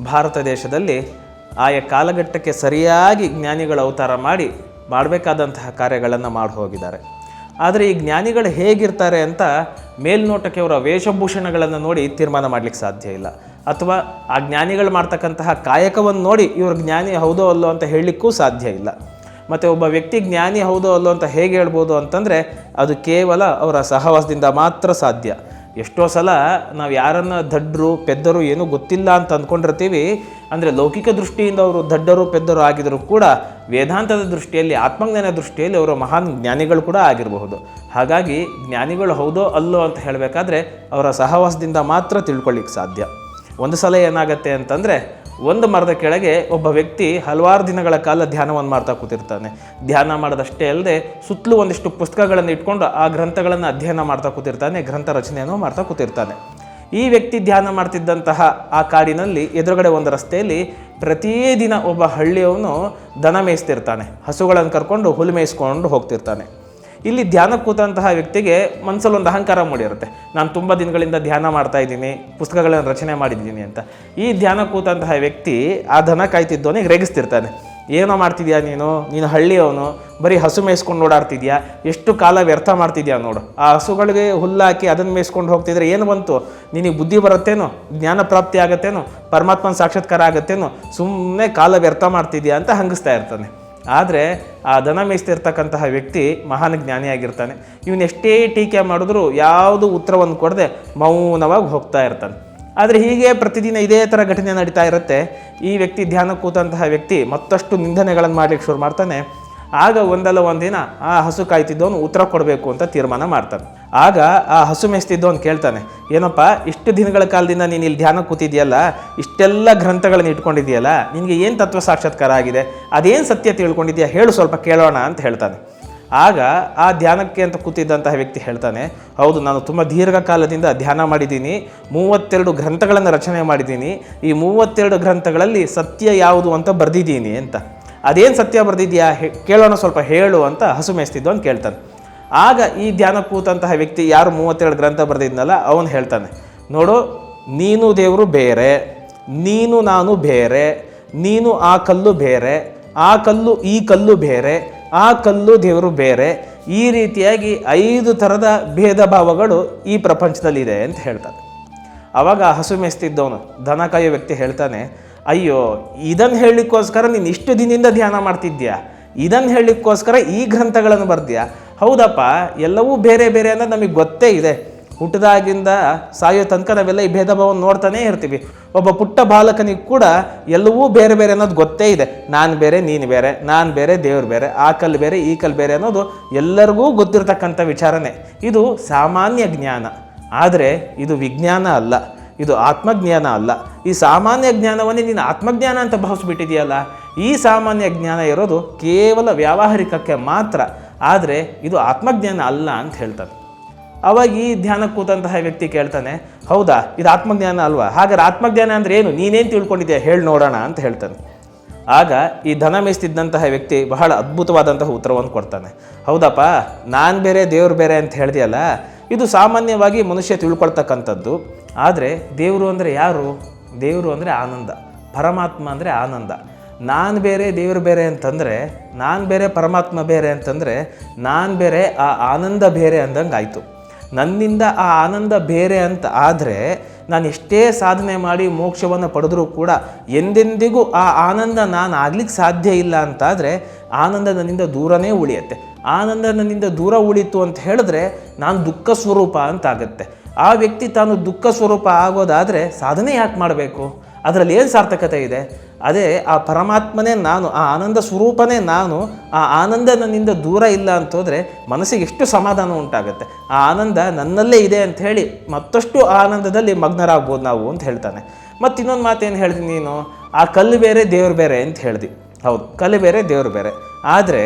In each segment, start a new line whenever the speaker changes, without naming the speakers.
ಭಾರತ ದೇಶದಲ್ಲಿ ಆಯಾ ಕಾಲಘಟ್ಟಕ್ಕೆ ಸರಿಯಾಗಿ ಜ್ಞಾನಿಗಳ ಅವತಾರ ಮಾಡಿ ಮಾಡಬೇಕಾದಂತಹ ಕಾರ್ಯಗಳನ್ನು ಮಾಡಿ ಹೋಗಿದ್ದಾರೆ. ಆದರೆ ಈ ಜ್ಞಾನಿಗಳು ಹೇಗಿರ್ತಾರೆ ಅಂತ ಮೇಲ್ನೋಟಕ್ಕೆ ಅವರ ವೇಷಭೂಷಣಗಳನ್ನು ನೋಡಿ ತೀರ್ಮಾನ ಮಾಡಲಿಕ್ಕೆ ಸಾಧ್ಯ ಇಲ್ಲ. ಅಥವಾ ಆ ಜ್ಞಾನಿಗಳು ಮಾಡ್ತಕ್ಕಂತಹ ಕಾಯಕವನ್ನು ನೋಡಿ ಇವರು ಜ್ಞಾನಿ ಹೌದೋ ಅಲ್ಲೋ ಅಂತ ಹೇಳಲಿಕ್ಕೂ ಸಾಧ್ಯ ಇಲ್ಲ. ಮತ್ತು ಒಬ್ಬ ವ್ಯಕ್ತಿ ಜ್ಞಾನಿ ಹೌದೋ ಅಲ್ಲೋ ಅಂತ ಹೇಗೆ ಹೇಳ್ಬೋದು ಅಂತಂದರೆ ಅದು ಕೇವಲ ಅವರ ಸಹವಾಸದಿಂದ ಮಾತ್ರ ಸಾಧ್ಯ. ಎಷ್ಟೋ ಸಲ ನಾವು ಯಾರನ್ನು ದಡ್ಡರು ಪೆದ್ದರು ಏನೂ ಗೊತ್ತಿಲ್ಲ ಅಂತ ಅಂದ್ಕೊಂಡಿರ್ತೀವಿ. ಅಂದರೆ ಲೌಕಿಕ ದೃಷ್ಟಿಯಿಂದ ಅವರು ದಡ್ಡರು, ಪೆದ್ದರು ಆಗಿದ್ದರೂ ಕೂಡ ವೇದಾಂತದ ದೃಷ್ಟಿಯಲ್ಲಿ ಆತ್ಮಜ್ಞಾನ ದೃಷ್ಟಿಯಲ್ಲಿ ಅವರು ಮಹಾನ್ ಜ್ಞಾನಿಗಳು ಕೂಡ ಆಗಿರಬಹುದು. ಹಾಗಾಗಿ ಜ್ಞಾನಿಗಳು ಹೌದೋ ಅಲ್ಲೋ ಅಂತ ಹೇಳಬೇಕಾದ್ರೆ ಅವರ ಸಹವಾಸದಿಂದ ಮಾತ್ರ ತಿಳ್ಕೊಳ್ಳಿಕ್ಕೆ ಸಾಧ್ಯ. ಒಂದು ಸಲ ಏನಾಗತ್ತೆ ಅಂತಂದರೆ ಒಂದು ಮರದ ಕೆಳಗೆ ಒಬ್ಬ ವ್ಯಕ್ತಿ ಹಲವಾರು ದಿನಗಳ ಕಾಲ ಧ್ಯಾನವನ್ನು ಮಾಡ್ತಾ ಕೂತಿರ್ತಾನೆ. ಧ್ಯಾನ ಮಾಡೋದಷ್ಟೇ ಅಲ್ಲದೆ ಸುತ್ತಲೂ ಒಂದಿಷ್ಟು ಪುಸ್ತಕಗಳನ್ನು ಇಟ್ಕೊಂಡು ಆ ಗ್ರಂಥಗಳನ್ನು ಅಧ್ಯಯನ ಮಾಡ್ತಾ ಕೂತಿರ್ತಾನೆ, ಗ್ರಂಥ ರಚನೆಯನ್ನು ಮಾಡ್ತಾ ಕೂತಿರ್ತಾನೆ. ಈ ವ್ಯಕ್ತಿ ಧ್ಯಾನ ಮಾಡ್ತಿದ್ದಂತಹ ಆ ಕಾಡಿನಲ್ಲಿ ಎದುರುಗಡೆ ಒಂದು ರಸ್ತೆಯಲ್ಲಿ ಪ್ರತಿದಿನ ಒಬ್ಬ ಹಳ್ಳಿಯವನು ದನ ಮೇಯಿಸ್ತಿರ್ತಾನೆ. ಹಸುಗಳನ್ನು ಕರ್ಕೊಂಡು ಹುಲ್ಲು ಮೇಯಿಸ್ಕೊಂಡು ಹೋಗ್ತಿರ್ತಾನೆ. ಇಲ್ಲಿ ಧ್ಯಾನ ಕೂತಂತಹ ವ್ಯಕ್ತಿಗೆ ಮನಸ್ಸಲ್ಲಿ ಒಂದು ಅಹಂಕಾರ ಮೂಡಿರುತ್ತೆ. ನಾನು ತುಂಬ ದಿನಗಳಿಂದ ಧ್ಯಾನ ಮಾಡ್ತಾ ಇದ್ದೀನಿ, ಪುಸ್ತಕಗಳನ್ನು ರಚನೆ ಮಾಡಿದ್ದೀನಿ ಅಂತ. ಈ ಧ್ಯಾನ ಕೂತಂತಹ ವ್ಯಕ್ತಿ ಆ ದನ ಕಾಯ್ತಿದ್ದವನಿಗೆ ರೇಗಿಸ್ತಿರ್ತಾನೆ. ಏನೋ ಮಾಡ್ತಿದ್ಯಾ ನೀನು? ನೀನು ಹಳ್ಳಿಯವನು, ಬರೀ ಹಸು ಮೇಯಿಸ್ಕೊಂಡು ಓಡಾಡ್ತಿದ್ಯಾ? ಎಷ್ಟು ಕಾಲ ವ್ಯರ್ಥ ಮಾಡ್ತಿದ್ಯಾ ನೋಡು. ಆ ಹಸುಗಳಿಗೆ ಹುಲ್ಲಾಕಿ ಅದನ್ನು ಮೇಯಿಸ್ಕೊಂಡು ಹೋಗ್ತಿದ್ರೆ ಏನು ಬಂತು? ನಿನಗೆ ಬುದ್ಧಿ ಬರುತ್ತೇನೋ? ಜ್ಞಾನ ಪ್ರಾಪ್ತಿ ಆಗತ್ತೇನೋ? ಪರಮಾತ್ಮನ ಸಾಕ್ಷಾತ್ಕಾರ ಆಗತ್ತೇನೋ? ಸುಮ್ಮನೆ ಕಾಲ ವ್ಯರ್ಥ ಮಾಡ್ತಿದ್ಯಾ ಅಂತ ಹಂಗಿಸ್ತಾ ಇರ್ತಾನೆ. ಆದರೆ ಆ ದನ ಮೇಯಿಸ್ತಿರ್ತಕ್ಕಂತಹ ವ್ಯಕ್ತಿ ಮಹಾನ್ ಜ್ಞಾನಿಯಾಗಿರ್ತಾನೆ. ಇವನು ಎಷ್ಟೇ ಟೀಕೆ ಮಾಡಿದ್ರು ಯಾವುದು ಉತ್ತರವನ್ನು ಕೊಡದೆ ಮೌನವಾಗಿ ಹೋಗ್ತಾ ಇರ್ತಾನೆ. ಆದರೆ ಹೀಗೆ ಪ್ರತಿದಿನ ಇದೇ ಥರ ಘಟನೆ ನಡೀತಾ ಇರುತ್ತೆ. ಈ ವ್ಯಕ್ತಿ ಧ್ಯಾನ ಕೂತಂತಹ ವ್ಯಕ್ತಿ ಮತ್ತಷ್ಟು ನಿಂದನೆಗಳನ್ನು ಮಾಡ್ಲಿಕ್ಕೆ ಶುರು ಮಾಡ್ತಾನೆ. ಆಗ ಒಂದಲ್ಲ ಒಂದಿನ ಆ ಹಸು ಕಾಯ್ತಿದ್ದವನು ಉತ್ತರ ಕೊಡಬೇಕು ಅಂತ ತೀರ್ಮಾನ ಮಾಡ್ತಾನೆ. ಆಗ ಆ ಹಸು ಮೇಯಿಸ್ತಿದ್ದವನು ಕೇಳ್ತಾನೆ, ಏನಪ್ಪ, ಇಷ್ಟು ದಿನಗಳ ಕಾಲದಿಂದ ನೀನು ಇಲ್ಲಿ ಧ್ಯಾನ ಕೂತಿದೆಯಲ್ಲ, ಇಷ್ಟೆಲ್ಲ ಗ್ರಂಥಗಳನ್ನು ಇಟ್ಕೊಂಡಿದೆಯಲ್ಲ ನಿನಗೆ ಏನು ತತ್ವ ಸಾಕ್ಷಾತ್ಕಾರ ಆಗಿದೆ? ಅದೇನು ಸತ್ಯ ತಿಳ್ಕೊಂಡಿದ್ಯಾ ಹೇಳು ಸ್ವಲ್ಪ ಕೇಳೋಣ ಅಂತ ಹೇಳ್ತಾನೆ. ಆಗ ಆ ಧ್ಯಾನಕ್ಕೆ ಅಂತ ಕೂತಿದ್ದಂತಹ ವ್ಯಕ್ತಿ ಹೇಳ್ತಾನೆ, ಹೌದು, ನಾನು ತುಂಬ ದೀರ್ಘಕಾಲದಿಂದ ಧ್ಯಾನ ಮಾಡಿದ್ದೀನಿ, ಮೂವತ್ತೆರಡು ಗ್ರಂಥಗಳನ್ನು ರಚನೆ ಮಾಡಿದ್ದೀನಿ, ಈ ಮೂವತ್ತೆರಡು ಗ್ರಂಥಗಳಲ್ಲಿ ಸತ್ಯ ಯಾವುದು ಅಂತ ಬರೆದಿದ್ದೀನಿ ಅಂತ. ಅದೇನು ಸತ್ಯ ಬರೆದಿದ್ಯಾ ಕೇಳೋಣ ಸ್ವಲ್ಪ, ಹೇಳು ಅಂತ ಹಸು ಮೇಯಿಸ್ತಿದ್ದು ಅಂತ ಕೇಳ್ತಾನೆ. ಆಗ ಈ ಧ್ಯಾನ ಕೂತಂತಹ ವ್ಯಕ್ತಿ ಯಾರು ಮೂವತ್ತೆರಡು ಗ್ರಂಥ ಬರೆದಿದ್ನಲ್ಲ, ಅವನು ಹೇಳ್ತಾನೆ, ನೋಡು, ನೀನು ದೇವರು ಬೇರೆ, ನೀನು ನಾನು ಬೇರೆ, ನೀನು ಆ ಕಲ್ಲು ಬೇರೆ, ಆ ಕಲ್ಲು ಈ ಕಲ್ಲು ಬೇರೆ, ಆ ಕಲ್ಲು ದೇವರು ಬೇರೆ, ಈ ರೀತಿಯಾಗಿ ಐದು ಥರದ ಭೇದ ಭಾವಗಳು ಈ ಪ್ರಪಂಚದಲ್ಲಿದೆ ಅಂತ ಹೇಳ್ತಾನೆ. ಅವಾಗ ಆ ಹಸು ಮೇಯಿಸ್ತಿದ್ದವನು, ದನ ಕಾಯೋ ವ್ಯಕ್ತಿ ಹೇಳ್ತಾನೆ, ಅಯ್ಯೋ ಇದನ್ನು ಹೇಳಲಿಕ್ಕೋಸ್ಕರ ನೀನು ಇಷ್ಟು ದಿನದಿಂದ ಧ್ಯಾನ ಮಾಡ್ತಿದ್ಯಾ? ಇದನ್ನು ಹೇಳಲಿಕ್ಕೋಸ್ಕರ ಈ ಗ್ರಂಥಗಳನ್ನು ಬರ್ದ್ಯಾ? ಹೌದಪ್ಪ, ಎಲ್ಲವೂ ಬೇರೆ ಬೇರೆ ಅನ್ನೋದು ನಮಗೆ ಗೊತ್ತೇ ಇದೆ. ಹುಟ್ಟಿದಾಗಿಂದ ಸಾಯೋ ತನಕ ನಾವೆಲ್ಲ ಈ ಭೇದ ಭಾವವನ್ನು ನೋಡ್ತಾನೇ ಇರ್ತೀವಿ. ಒಬ್ಬ ಪುಟ್ಟ ಬಾಲಕನಿಗೆ ಕೂಡ ಎಲ್ಲವೂ ಬೇರೆ ಬೇರೆ ಅನ್ನೋದು ಗೊತ್ತೇ ಇದೆ. ನಾನು ಬೇರೆ, ನೀನು ಬೇರೆ, ನಾನು ಬೇರೆ, ದೇವ್ರು ಬೇರೆ, ಆ ಕಲ್ಲು ಬೇರೆ, ಈ ಕಲ್ಲು ಬೇರೆ ಅನ್ನೋದು ಎಲ್ಲರಿಗೂ ಗೊತ್ತಿರತಕ್ಕಂಥ ವಿಚಾರನೆ. ಇದು ಸಾಮಾನ್ಯ ಜ್ಞಾನ. ಆದರೆ ಇದು ವಿಜ್ಞಾನ ಅಲ್ಲ, ಇದು ಆತ್ಮಜ್ಞಾನ ಅಲ್ಲ. ಈ ಸಾಮಾನ್ಯ ಜ್ಞಾನವನ್ನೇ ನೀನು ಆತ್ಮಜ್ಞಾನ ಅಂತ ಭಾವಿಸ್ಬಿಟ್ಟಿದೆಯಲ್ಲ, ಈ ಸಾಮಾನ್ಯ ಜ್ಞಾನ ಇರೋದು ಕೇವಲ ವ್ಯಾವಹಾರಿಕಕ್ಕೆ ಮಾತ್ರ. ಆದರೆ ಇದು ಆತ್ಮಜ್ಞಾನ ಅಲ್ಲ ಅಂತ ಹೇಳ್ತಾನೆ ಅವಾಗ ಈ ಧ್ಯಾನಕ್ಕೆ ಕೂತಂತಹ ವ್ಯಕ್ತಿ ಕೇಳ್ತಾನೆ, ಹೌದಾ, ಇದು ಆತ್ಮಜ್ಞಾನ ಅಲ್ವಾ? ಹಾಗಾದ್ರೆ ಆತ್ಮಜ್ಞಾನ ಅಂದ್ರೆ ಏನು? ನೀನೇನು ತಿಳ್ಕೊಂಡಿದ್ಯಾ? ಹೇಳಿ ನೋಡೋಣ ಅಂತ ಹೇಳ್ತಾನೆ. ಆಗ ಈ ಧನ ಮೇಯಿಸ್ತಿದ್ದಂತಹ ವ್ಯಕ್ತಿ ಬಹಳ ಅದ್ಭುತವಾದಂತಹ ಉತ್ತರವನ್ನು ಕೊಡ್ತಾನೆ. ಹೌದಪ್ಪ, ನಾನು ಬೇರೆ, ದೇವ್ರು ಬೇರೆ ಅಂತ ಹೇಳಿದೆಯಲ್ಲ? ಇದು ಸಾಮಾನ್ಯವಾಗಿ ಮನುಷ್ಯ ತಿಳ್ಕೊಳ್ತಕ್ಕಂಥದ್ದು. ಆದರೆ ದೇವರು ಅಂದರೆ ಯಾರು? ದೇವರು ಅಂದರೆ ಆನಂದ. ಪರಮಾತ್ಮ ಅಂದರೆ ಆನಂದ. ನಾನು ಬೇರೆ, ದೇವರು ಬೇರೆ ಅಂತಂದರೆ ನಾನು ಬೇರೆ ಪರಮಾತ್ಮ ಬೇರೆ ಅಂತಂದರೆ ನಾನು ಬೇರೆ ಆ ಆನಂದ ಬೇರೆ ಅಂದಂಗೆ ಆಯಿತು ನನ್ನಿಂದ ಆ ಆನಂದ ಬೇರೆ ಅಂತ ಆದರೆ ನಾನು ಎಷ್ಟೇ ಸಾಧನೆ ಮಾಡಿ ಮೋಕ್ಷವನ್ನು ಪಡೆದರೂ ಕೂಡ ಎಂದೆಂದಿಗೂ ಆ ಆನಂದ ನಾನು ಆಗ್ಲಿಕ್ಕೆ ಸಾಧ್ಯ ಇಲ್ಲ ಅಂತಾದರೆ ಆನಂದ ನನ್ನಿಂದ ದೂರನೇ ಉಳಿಯುತ್ತೆ. ಆನಂದ ನನ್ನಿಂದ ದೂರ ಉಳಿತು ಅಂತ ಹೇಳಿದ್ರೆ ನಾನು ದುಃಖ ಸ್ವರೂಪ ಅಂತ ಆಗುತ್ತೆ. ಆ ವ್ಯಕ್ತಿ ತಾನು ದುಃಖ ಸ್ವರೂಪ ಆಗೋದಾದರೆ ಸಾಧನೆ ಯಾಕೆ ಮಾಡಬೇಕು? ಅದರಲ್ಲಿ ಏನು ಸಾರ್ಥಕತೆ ಇದೆ? ಅದೇ ಆ ಪರಮಾತ್ಮನೇ ನಾನು, ಆ ಆನಂದ ಸ್ವರೂಪನೇ ನಾನು, ಆ ಆನಂದ ನನ್ನಿಂದ ದೂರ ಇಲ್ಲ ಅಂತ ಹೋದರೆ ಮನಸ್ಸಿಗೆ ಎಷ್ಟು ಸಮಾಧಾನ ಉಂಟಾಗುತ್ತೆ? ಆ ಆನಂದ ನನ್ನಲ್ಲೇ ಇದೆ ಅಂತ ಹೇಳಿ ಮತ್ತಷ್ಟು ಆನಂದದಲ್ಲಿ ಮಗ್ನರಾಗ್ಬೋದು ನಾವು ಅಂತ ಹೇಳ್ತಾನೆ. ಮತ್ತು ಇನ್ನೊಂದು ಮಾತೇನು ಹೇಳ್ತೀನಿ ನೀನು? ಆ ಕಲ್ಲು ಬೇರೆ, ದೇವ್ರು ಬೇರೆ ಅಂತ ಹೇಳ್ದಿ. ಹೌದು, ಕಲ್ಲು ಬೇರೆ, ದೇವ್ರು ಬೇರೆ. ಆದರೆ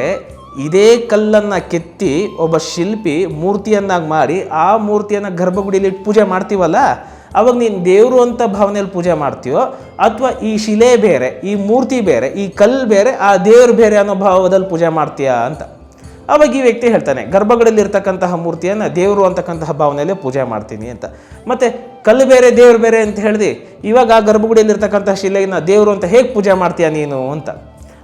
ಇದೇ ಕಲ್ಲನ್ನು ಕೆತ್ತಿ ಒಬ್ಬ ಶಿಲ್ಪಿ ಮೂರ್ತಿಯನ್ನಾಗಿ ಮಾಡಿ ಆ ಮೂರ್ತಿಯನ್ನು ಗರ್ಭಗುಡಿಯಲ್ಲಿ ಪೂಜೆ ಮಾಡ್ತೀವಲ್ಲ ಅವಾಗ ನೀನು ದೇವರು ಅಂತ ಭಾವನೆಯಲ್ಲಿ ಪೂಜೆ ಮಾಡ್ತೀಯೋ, ಅಥವಾ ಈ ಶಿಲೆ ಬೇರೆ, ಈ ಮೂರ್ತಿ ಬೇರೆ, ಈ ಕಲ್ಲು ಬೇರೆ, ಆ ದೇವರು ಬೇರೆ ಅನ್ನೋ ಭಾವದಲ್ಲಿ ಪೂಜೆ ಮಾಡ್ತೀಯಾ ಅಂತ. ಅವಾಗ ಈ ವ್ಯಕ್ತಿ ಹೇಳ್ತಾನೆ ಗರ್ಭಗಳಲ್ಲಿ ಇರ್ತಕ್ಕಂತಹ ಮೂರ್ತಿಯನ್ನು ದೇವರು ಅಂತಕ್ಕಂತಹ ಭಾವನೆಯಲ್ಲೇ ಪೂಜೆ ಮಾಡ್ತೀನಿ ಅಂತ. ಮತ್ತು ಕಲ್ಲು ಬೇರೆ, ದೇವ್ರು ಬೇರೆ ಅಂತ ಹೇಳಿದು, ಇವಾಗ ಆ ಗರ್ಭಗುಡಿಯಲ್ಲಿ ಇರ್ತಕ್ಕಂಥ ಶಿಲೆಯನ್ನು ದೇವರು ಅಂತ ಹೇಗೆ ಪೂಜೆ ಮಾಡ್ತೀಯಾ ನೀನು ಅಂತ.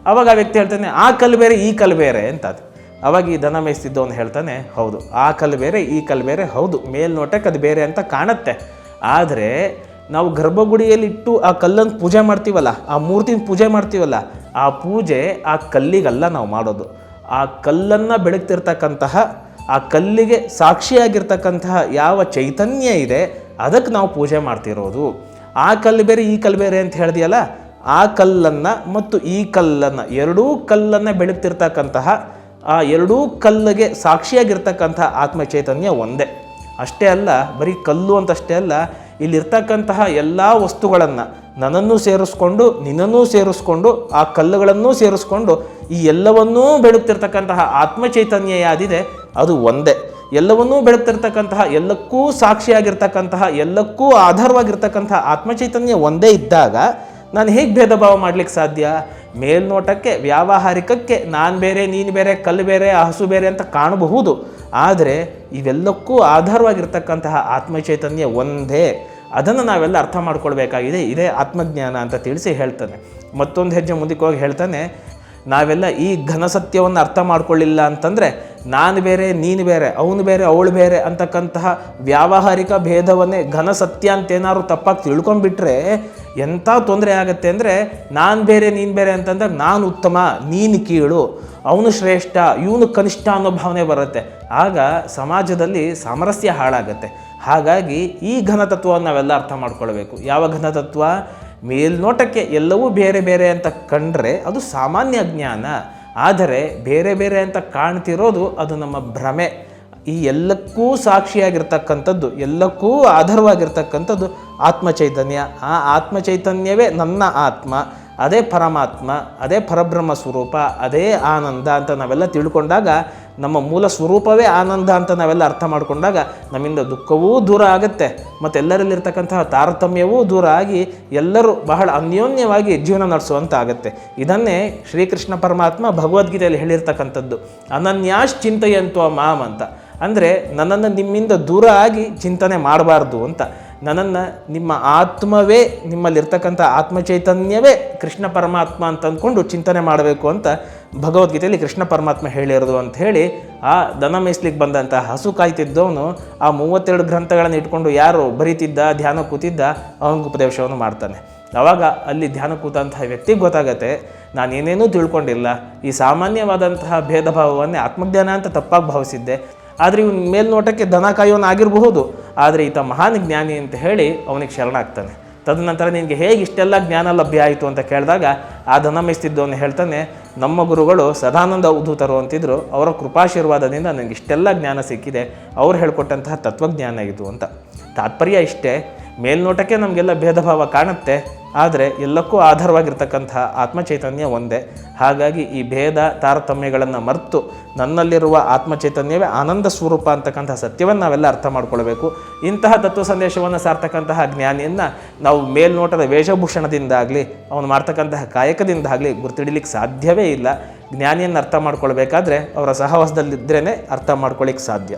ಅವಾಗ ಆ ವ್ಯಕ್ತಿ ಹೇಳ್ತಾನೆ, ಆ ಕಲ್ಲು ಬೇರೆ, ಈ ಕಲ್ಲು ಬೇರೆ ಅಂತ ಅದು. ಅವಾಗ ಈ ದನ ಮೇಯಿಸ್ತಿದ್ದವನು ಹೇಳ್ತಾನೆ, ಹೌದು, ಆ ಕಲ್ಲು ಬೇರೆ, ಈ ಕಲ್ಲು ಬೇರೆ, ಹೌದು, ಮೇಲ್ನೋಟಕ್ಕೆ ಅದು ಬೇರೆ ಅಂತ ಕಾಣುತ್ತೆ. ಆದರೆ ನಾವು ಗರ್ಭಗುಡಿಯಲ್ಲಿಟ್ಟು ಆ ಕಲ್ಲನ್ನು ಪೂಜೆ ಮಾಡ್ತೀವಲ್ಲ, ಆ ಮೂರ್ತಿನ ಪೂಜೆ ಮಾಡ್ತೀವಲ್ಲ, ಆ ಪೂಜೆ ಆ ಕಲ್ಲಿಗಲ್ಲ ನಾವು ಮಾಡೋದು. ಆ ಕಲ್ಲನ್ನು ಬೆಳಗ್ತಿರ್ತಕ್ಕಂತಹ, ಆ ಕಲ್ಲಿಗೆ ಸಾಕ್ಷಿಯಾಗಿರ್ತಕ್ಕಂತಹ ಯಾವ ಚೈತನ್ಯ ಇದೆ, ಅದಕ್ಕೆ ನಾವು ಪೂಜೆ ಮಾಡ್ತಿರೋದು. ಆ ಕಲ್ಲು ಬೇರೆ, ಈ ಕಲ್ಲು ಬೇರೆ ಅಂತ ಹೇಳಿದೆಯಲ್ಲ, ಆ ಕಲ್ಲನ್ನು ಮತ್ತು ಈ ಕಲ್ಲನ್ನು, ಎರಡೂ ಕಲ್ಲನ್ನು ಬೆಳಗ್ತಿರ್ತಕ್ಕಂತಹ, ಆ ಎರಡೂ ಕಲ್ಲಿಗೆ ಸಾಕ್ಷಿಯಾಗಿರ್ತಕ್ಕಂಥ ಆತ್ಮ ಚೈತನ್ಯ ಒಂದೇ. ಅಷ್ಟೇ ಅಲ್ಲ, ಬರೀ ಕಲ್ಲು ಅಂತಷ್ಟೇ ಅಲ್ಲ, ಇಲ್ಲಿರ್ತಕ್ಕಂತಹ ಎಲ್ಲ ವಸ್ತುಗಳನ್ನು ನನ್ನನ್ನು ಸೇರಿಸ್ಕೊಂಡು, ನಿನ್ನನ್ನೂ ಸೇರಿಸ್ಕೊಂಡು, ಆ ಕಲ್ಲುಗಳನ್ನೂ ಸೇರಿಸ್ಕೊಂಡು ಈ ಎಲ್ಲವನ್ನೂ ಬೆಳಗ್ತಿರ್ತಕ್ಕಂತಹ ಆತ್ಮ ಚೈತನ್ಯ ಯಾದಿದೆ ಅದು ಒಂದೇ. ಎಲ್ಲವನ್ನೂ ಬೆಳಗ್ತಿರ್ತಕ್ಕಂತಹ ಎಲ್ಲಕ್ಕೂ ಸಾಕ್ಷಿಯಾಗಿರ್ತಕ್ಕಂತಹ, ಎಲ್ಲಕ್ಕೂ ಆಧಾರವಾಗಿರ್ತಕ್ಕಂತಹ ಆತ್ಮ ಚೈತನ್ಯ ಒಂದೇ ಇದ್ದಾಗ ನಾನು ಹೇಗೆ ಭೇದ ಭಾವ ಮಾಡಲಿಕ್ಕೆ ಸಾಧ್ಯ? ಮೇಲ್ನೋಟಕ್ಕೆ, ವ್ಯಾವಹಾರಿಕಕ್ಕೆ, ನಾನು ಬೇರೆ, ನೀನು ಬೇರೆ, ಕಲ್ಲು ಬೇರೆ ಹಸು ಬೇರೆ ಅಂತ ಕಾಣಬಹುದು. ಆದರೆ ಇವೆಲ್ಲಕ್ಕೂ ಆಧಾರವಾಗಿರ್ತಕ್ಕಂತಹ ಆತ್ಮಚೈತನ್ಯ ಒಂದೇ. ಅದನ್ನು ನಾವೆಲ್ಲ ಅರ್ಥ ಮಾಡ್ಕೊಳ್ಬೇಕಾಗಿದೆ. ಇದೇ ಆತ್ಮಜ್ಞಾನ ಅಂತ ತಿಳಿಸಿ ಹೇಳ್ತಾನೆ. ಮತ್ತೊಂದು ಹೆಜ್ಜೆ ಮುಂದಕ್ಕೆ ಹೋಗಿ ಹೇಳ್ತಾನೆ, ನಾವೆಲ್ಲ ಈ ಘನ ಸತ್ಯವನ್ನು ಅರ್ಥ ಮಾಡ್ಕೊಳ್ಳಿಲ್ಲ ಅಂತಂದರೆ ನಾನು ಬೇರೆ, ನೀನು ಬೇರೆ, ಅವನು ಬೇರೆ, ಅವಳು ಬೇರೆ ಅಂತಕ್ಕಂತಹ ವ್ಯಾವಹಾರಿಕ ಭೇದವನ್ನೇ ಘನ ಸತ್ಯ ಅಂತ ಏನಾದ್ರು ತಪ್ಪಾಗಿ ತಿಳ್ಕೊಂಡ್ಬಿಟ್ರೆ ಎಂಥ ತೊಂದರೆ ಆಗುತ್ತೆ ಅಂದರೆ ನಾನು ಬೇರೆ, ನೀನು ಬೇರೆ ಅಂತಂದಾಗ ನಾನು ಉತ್ತಮ, ನೀನು ಕೀಳು, ಅವನು ಶ್ರೇಷ್ಠ, ಇವನು ಕನಿಷ್ಠ ಅನ್ನೋ ಭಾವನೆ ಬರುತ್ತೆ. ಆಗ ಸಮಾಜದಲ್ಲಿ ಸಾಮರಸ್ಯ ಹಾಳಾಗುತ್ತೆ. ಹಾಗಾಗಿ ಈ ಘನತತ್ವವನ್ನು ನಾವೆಲ್ಲ ಅರ್ಥ ಮಾಡ್ಕೊಳ್ಬೇಕು. ಯಾವ ಘನತತ್ವ? ಮೇಲ್ನೋಟಕ್ಕೆ ಎಲ್ಲವೂ ಬೇರೆ ಬೇರೆ ಅಂತ ಕಂಡ್ರೆ ಅದು ಸಾಮಾನ್ಯ ಜ್ಞಾನ. ಆದರೆ ಬೇರೆ ಬೇರೆ ಅಂತ ಕಾಣ್ತಿರೋದು ಅದು ನಮ್ಮ ಭ್ರಮೆ. ಈ ಎಲ್ಲಕ್ಕೂ ಸಾಕ್ಷಿಯಾಗಿರ್ತಕ್ಕಂಥದ್ದು, ಎಲ್ಲಕ್ಕೂ ಆಧಾರವಾಗಿರ್ತಕ್ಕಂಥದ್ದು ಆತ್ಮ ಚೈತನ್ಯ ಆ ಆತ್ಮ ಚೈತನ್ಯವೇ ನನ್ನ ಆತ್ಮ, ಅದೇ ಪರಮಾತ್ಮ, ಅದೇ ಪರಬ್ರಹ್ಮ ಸ್ವರೂಪ, ಅದೇ ಆನಂದ ಅಂತ ನಾವೆಲ್ಲ ತಿಳ್ಕೊಂಡಾಗ ನಮ್ಮ ಮೂಲ ಸ್ವರೂಪವೇ ಆನಂದ ಅಂತ ನಾವೆಲ್ಲ ಅರ್ಥ ಮಾಡಿಕೊಂಡಾಗ ನಮ್ಮಿಂದ ದುಃಖವೂ ದೂರ ಆಗುತ್ತೆ. ಮತ್ತು ಎಲ್ಲರಲ್ಲಿರ್ತಕ್ಕಂತಹ ತಾರತಮ್ಯವೂ ದೂರ ಆಗಿ ಎಲ್ಲರೂ ಬಹಳ ಅನ್ಯೋನ್ಯವಾಗಿ ಜೀವನ ನಡೆಸುವಂತ ಆಗುತ್ತೆ. ಇದನ್ನೇ ಶ್ರೀಕೃಷ್ಣ ಪರಮಾತ್ಮ ಭಗವದ್ಗೀತೆಯಲ್ಲಿ ಹೇಳಿರ್ತಕ್ಕಂಥದ್ದು. ಅನನ್ಯಾಶ್ ಚಿಂತೆಯಂತು ಮಾಮ್ ಅಂತ. ಅಂದರೆ ನನ್ನನ್ನು ನಿಮ್ಮಿಂದ ದೂರ ಆಗಿ ಚಿಂತನೆ ಮಾಡಬಾರ್ದು ಅಂತ. ನನ್ನನ್ನು ನಿಮ್ಮ ಆತ್ಮವೇ ನಿಮ್ಮಲ್ಲಿರ್ತಕ್ಕಂಥ ಆತ್ಮ ಚೈತನ್ಯವೇ ಕೃಷ್ಣ ಪರಮಾತ್ಮ ಅಂತ ಅಂದ್ಕೊಂಡು ಚಿಂತನೆ ಮಾಡಬೇಕು ಅಂತ ಭಗವದ್ಗೀತೆಯಲ್ಲಿ ಕೃಷ್ಣ ಪರಮಾತ್ಮ ಹೇಳಿರೋದು ಅಂತ ಹೇಳಿ ಆ ದನ ಮೇಯಿಸ್ಲಿಕ್ಕೆ ಬಂದಂಥ ಹಸು ಕಾಯ್ತಿದ್ದವನು ಆ ಮೂವತ್ತೆರಡು ಗ್ರಂಥಗಳನ್ನು ಇಟ್ಕೊಂಡು ಯಾರು ಬರೀತಿದ್ದ, ಧ್ಯಾನ ಕೂತಿದ್ದ ಅವನಿಗೆ ಉಪದೇಶವನ್ನು ಮಾಡ್ತಾನೆ. ಆವಾಗ ಅಲ್ಲಿ ಧ್ಯಾನ ಕೂತಂತಹ ವ್ಯಕ್ತಿಗೆ ಗೊತ್ತಾಗತ್ತೆ, ನಾನೇನೇನೂ ತಿಳ್ಕೊಂಡಿಲ್ಲ, ಈ ಸಾಮಾನ್ಯವಾದಂತಹ ಭೇದ ಭಾವವನ್ನೇ ಆತ್ಮಜ್ಞಾನ ಅಂತ ತಪ್ಪಾಗಿ ಭಾವಿಸಿದ್ದೆ. ಆದರೆ ಇವನು ಮೇಲ್ನೋಟಕ್ಕೆ ದನ ಕಾಯೋನು ಆಗಿರಬಹುದು ಆದರೆ ಈತ ಮಹಾನ್ ಜ್ಞಾನಿ ಅಂತ ಹೇಳಿ ಅವನಿಗೆ ಶರಣಾಗ್ತಾನೆ ತದನಂತರ ನಿನಗೆ ಹೇಗೆ ಇಷ್ಟೆಲ್ಲ ಜ್ಞಾನ ಲಭ್ಯ ಆಯಿತು ಅಂತ ಕೇಳಿದಾಗ ಆ ದನ ಅವನು ಹೇಳ್ತಾನೆ, ನಮ್ಮ ಗುರುಗಳು ಸದಾನಂದ ಅವಧೂತರು ಅಂತಿದ್ರು, ಅವರ ಕೃಪಾಶೀರ್ವಾದದಿಂದ ನನಗೆ ಇಷ್ಟೆಲ್ಲ ಜ್ಞಾನ ಸಿಕ್ಕಿದೆ, ಅವ್ರು ಹೇಳ್ಕೊಟ್ಟಂತಹ ತತ್ವಜ್ಞಾನ ಇದು ಅಂತ. ತಾತ್ಪರ್ಯ ಇಷ್ಟೇ, ಮೇಲ್ನೋಟಕ್ಕೆ ನಮಗೆಲ್ಲ ಭೇದ ಭಾವ ಕಾಣುತ್ತೆ ಆದರೆ ಎಲ್ಲಕ್ಕೂ ಆಧಾರವಾಗಿರ್ತಕ್ಕಂತಹ ಆತ್ಮಚೈತನ್ಯ ಒಂದೇ. ಹಾಗಾಗಿ ಈ ಭೇದ ತಾರತಮ್ಯಗಳನ್ನು ಮರೆತು ನನ್ನಲ್ಲಿರುವ ಆತ್ಮಚೈತನ್ಯವೇ ಆನಂದ ಸ್ವರೂಪ ಅಂತಕ್ಕಂತಹ ಸತ್ಯವನ್ನು ನಾವೆಲ್ಲ ಅರ್ಥ ಮಾಡ್ಕೊಳ್ಬೇಕು. ಇಂತಹ ತತ್ವ ಸಂದೇಶವನ್ನು ಸಾರ್ತಕ್ಕಂತಹ ಜ್ಞಾನಿಯನ್ನು ನಾವು ಮೇಲ್ನೋಟದ ವೇಷಭೂಷಣದಿಂದಾಗಲಿ, ಅವನು ಮಾಡ್ತಕ್ಕಂತಹ ಕಾಯಕದಿಂದಾಗಲಿ ಗುರ್ತಿಡಲಿಕ್ಕೆ ಸಾಧ್ಯವೇ ಇಲ್ಲ. ಜ್ಞಾನಿಯನ್ನು ಅರ್ಥ ಮಾಡ್ಕೊಳ್ಬೇಕಾದ್ರೆ ಅವರ ಸಹವಾಸದಲ್ಲಿದ್ದರೇ ಅರ್ಥ ಮಾಡ್ಕೊಳ್ಳಿಕ್ಕೆ ಸಾಧ್ಯ.